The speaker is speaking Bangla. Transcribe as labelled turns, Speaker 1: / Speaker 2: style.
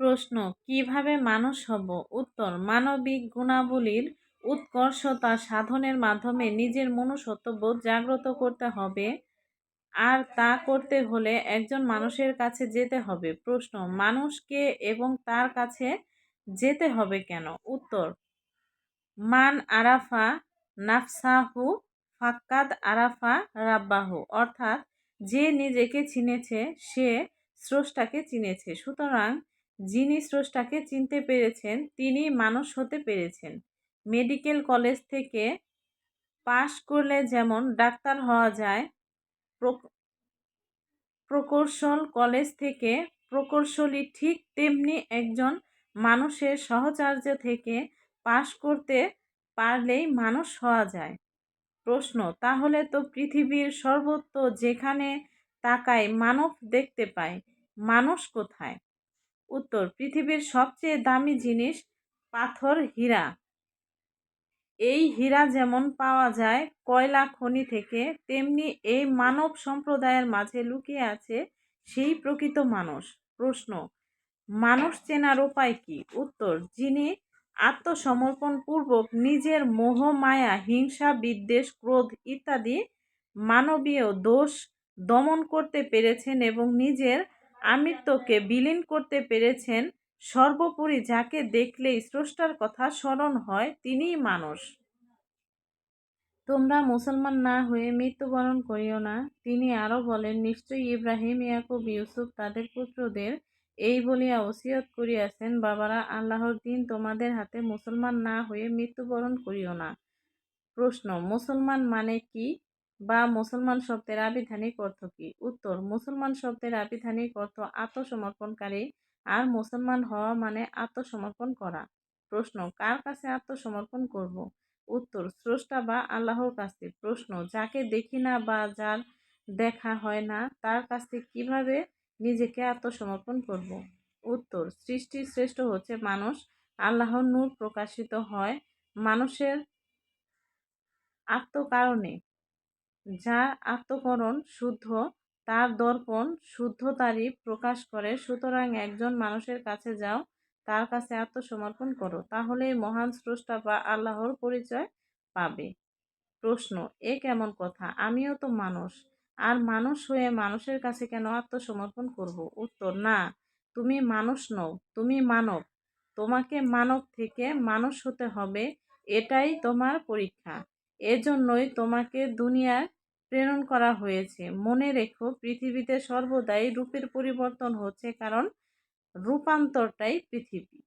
Speaker 1: প্রশ্ন, কীভাবে মানুষ হব? উত্তর, মানবিক গুণাবলীর উৎকর্ষতা সাধনের মাধ্যমে নিজের মনুষ্যত্ববোধ জাগ্রত করতে হবে আর তা করতে হলে একজন মানুষের কাছে যেতে হবে। প্রশ্ন, মানুষকে এবং তার কাছে যেতে হবে কেন? উত্তর, মান আরাফা নাফসাহু ফাক্কাদ আরাফা রাব্বাহু। অর্থাৎ, যে নিজেকে চিনেছে, সে স্রষ্টাকে চিনেছে। সুতরাং যিনি স্রষ্টাকে চিনতে পেরেছেন, তিনি মানুষ হতে পেরেছেন। মেডিকেল কলেজ থেকে পাশ করলে যেমন ডাক্তার হওয়া যায় প্রকৌশল কলেজ থেকে প্রকৌশলী ঠিক তেমনি একজন মানুষের সহচার্য থেকে পাশ করতে পারলেই মানুষ হওয়া যায়। প্রশ্ন, তাহলে তো পৃথিবীর সর্বত্র যেখানে তাকায় মানব দেখতে পায়, মানুষ কোথায়? উত্তর, পৃথিবীর সবচেয়ে দামি জিনিস পাথর, হীরা। এই হীরা যেমন পাওয়া যায় কয়লা, খনি থেকে, তেমনি এই মানব সম্প্রদায়ের মাঝে লুকিয়ে আছে সেই প্রকৃত মানুষ। প্রশ্ন, মানুষ চেনার উপায় কি? উত্তর, যিনি আত্মসমর্পণপূর্বক নিজের মোহ, মায়া, হিংসা, বিদ্বেষ, ক্রোধ ইত্যাদি মানবীয় দোষ দমন করতে পেরেছেন এবং নিজের আমিত্বকে বিলীন করতে পেরেছেন, সর্বোপরি যাকে দেখলেই স্রষ্টার কথা স্মরণ হয় তিনিই মানুষ। তোমরা মুসলমান না হয়ে মৃত্যুবরণ করিও না। তিনি আরও বলেন, নিশ্চয়ই ইব্রাহিম, ইয়াকুব, ইউসুফ তাদের পুত্রদের এই বলিয়া ওসিয়ত করিয়াছেন। বাবারা, আল্লাহর দিন তোমাদের হাতে মুসলমান না হয়ে মৃত্যুবরণ করিও না। প্রশ্ন, মুসলমান মানে কি? বা মুসলমান শব্দের আবিধানিক অর্থ কি? উত্তর, মুসলমান শব্দের আবিধানিক অর্থ আত্মসমর্পণকারী আর মুসলমান হওয়া মানে আত্মসমর্পণ করা। প্রশ্ন, কার কাছে আত্মসমর্পণ করব? উত্তর, স্রষ্টা বা আল্লাহর কাছে প্রশ্ন, যাকে দেখি না বা যার দেখা হয় না, তার কাছে কীভাবে নিজেকে আত্মসমর্পণ করব? উত্তর, সৃষ্টির শ্রেষ্ঠ হচ্ছে মানুষ। আল্লাহর নূর প্রকাশিত হয় মানুষের আত্মকারণে। যার আত্মকরণ শুদ্ধ, তার দর্পণ শুদ্ধতারই প্রকাশ করে। সুতরাং একজন মানুষের কাছে যাও, তার কাছে আত্মসমর্পণ করো, তাহলেই মহান স্রষ্টা বা আল্লাহর পরিচয় পাবে। প্রশ্ন, এ কেমন কথা? আমিও তো মানুষ। আর মানুষ হয়ে মানুষের কাছে কেন আত্মসমর্পণ করব? উত্তর, না, তুমি মানুষ নও, তুমি মানব। তোমাকে মানব থেকে মানুষ হতে হবে, এটাই তোমার পরীক্ষা। এজন্যই তোমাকে দুনিয়ায় প্রেরণ করা হয়েছে। মনে রেখো, পৃথিবীতে সর্বদাই রূপের পরিবর্তন হচ্ছে কারণ রূপান্তরটাই পৃথিবী।